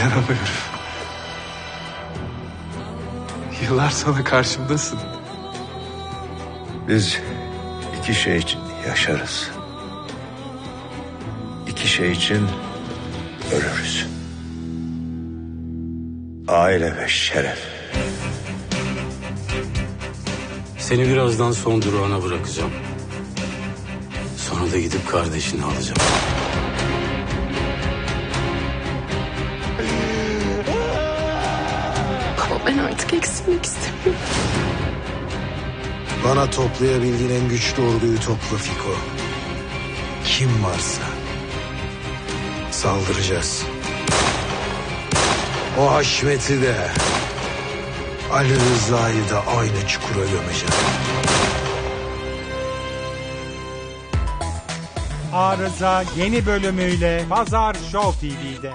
İnanamıyorum. Yıllar sonra karşımdasın. Biz iki şey için yaşarız. İki şey için ölürüz. Aile ve şeref. Seni birazdan son durağına bırakacağım. Sonra da gidip kardeşini alacağım. Ben artık eksilmek istemiyorum. Bana toplayabildiğin en güçlü orduyu topla Fiko. Kim varsa. Saldıracağız. O Haşmet'i de Ali Rıza'yı da aynı çukura gömeceğim. Arıza yeni bölümüyle Pazar Show TV'de.